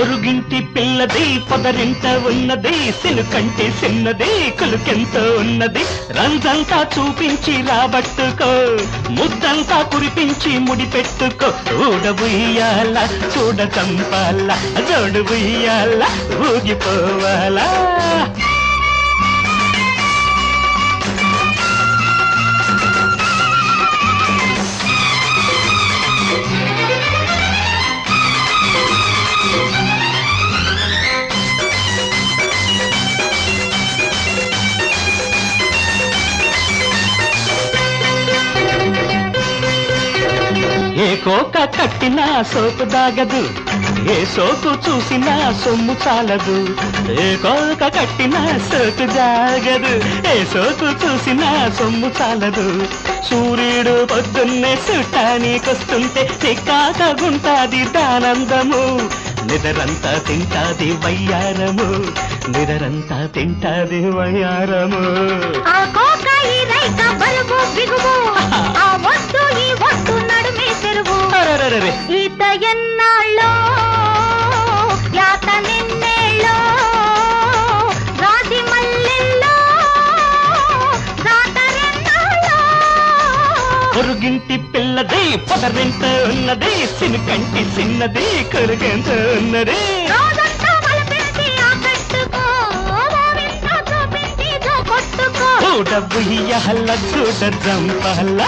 పొరుగింటి పిల్లది పొదరింట ఉన్నది సినుకంటే చిన్నది కులుకెంత ఉన్నది. రంజంతా చూపించి రాబట్టుకో ముద్దంతా కురిపించి ముడి పెట్టుకో చూడ చంపాల చూడబుయ్యాల ఊగిపోవాలా. కోక కట్టినా సోపు దాగదు. ఏ సోపు చూసినా సొమ్ము చాలదు. ఏ కోక కట్టినా సోకు జాగదు ఏ సోకు చూసినా సొమ్ము చాలదు. సూర్యుడు పొద్దున్నే చుట్టానికొస్తుంటే చిక్కాకగుంటాది దానందము. నిదరంతా తింటాది వయ్యారము. నిదరంతా తింటాది వయ్యారము. ఆ పొరుగింటి పిల్లది పొదరింట ఉన్నది సినుకంటి చిన్నది కొరుగెంత ఉన్నది. కొట్టుకో. చూడబుయ్యహల్ల చూడ జంపహల్ల.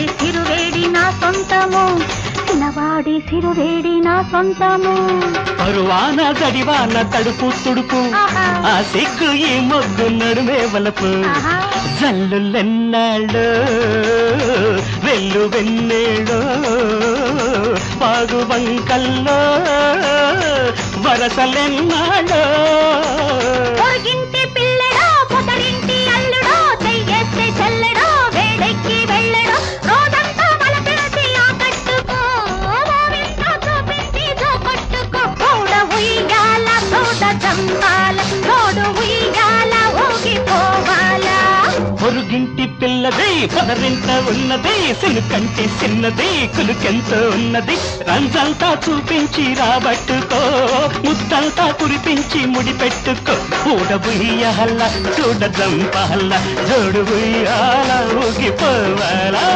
తినవాడి సిరువేడి నా సొంతము. తినవాడి సిరువేడి నా సొంతము. పరువాన గడివాన తడుపు తుడుపు. ఆ సిగ్గు ఈ మొగ్గు నడుమే వలపు. జల్లులెన్నాళ్ళు వెల్లు వెన్నేళ్ళు పాగు బంకల్లో వరసలెన్నాళ్ళు ఉన్నది పిల్లది ఉన్నది సినుకంటే చిన్నది కులుకెంత ఉన్నది. రంజంతా చూపించి రాబట్టుకో ముద్దంతా కురిపించి ముడి ఊడ బుయ్యహల్ల చూడ జంపహల్ల జోడు బుయ్యాల ఊగిపోవాలా.